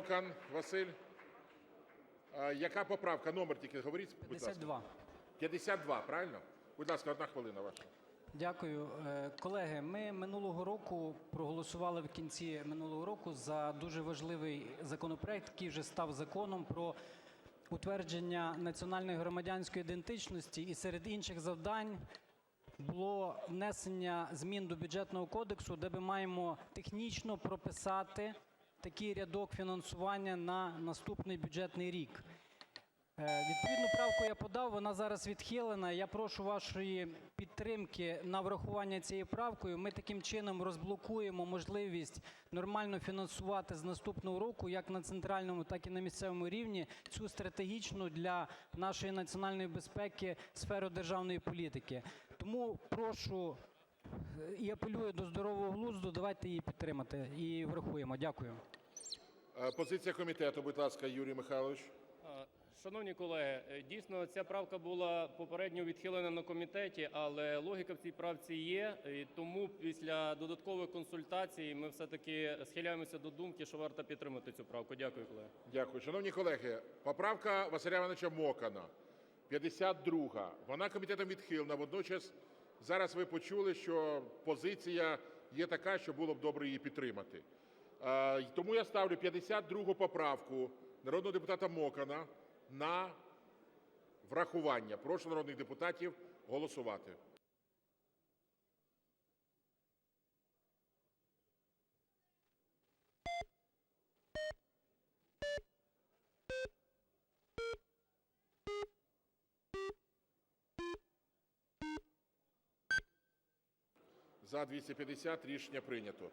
Мокан Василь. Яка поправка? Номер тільки говоріть, будь ласка. 52. 52, правильно? Будь ласка, одна хвилина ваша. Дякую. Е, Колеги, ми минулого року проголосували в кінці минулого року за дуже важливий законопроект, який вже став законом про утвердження національної громадянської ідентичності. І серед інших завдань було внесення змін до Бюджетного кодексу, де ми маємо технічно прописати такий рядок фінансування на наступний бюджетний рік. Е, Відповідну правку я подав, вона зараз відхилена. Я прошу вашої підтримки на врахування цією правкою. Ми таким чином розблокуємо можливість нормально фінансувати з наступного року як на центральному, так і на місцевому рівні цю стратегічну для нашої національної безпеки сферу державної політики. Тому прошу і апелюю до здорового глузду, давайте її підтримати і врахуємо. Дякую. Е, Позиція комітету, будь ласка, Юрій Михайлович. Шановні колеги, е, дійсно ця правка була попередньо відхилена на комітеті, але логіка в цій правці є. І тому після додаткових консультацій ми все-таки схиляємося до думки, що варто підтримати цю правку. Дякую, колеги. Дякую. Шановні колеги, поправка Василя Івановича Мокана, 52. Вона комітетом відхилена. Водночас зараз ви почули, що позиція є така, що було б добре її підтримати. Тому я ставлю 52 поправку народного депутата Мокана на врахування. Прошу народних депутатів голосувати. За 250 рішення прийнято.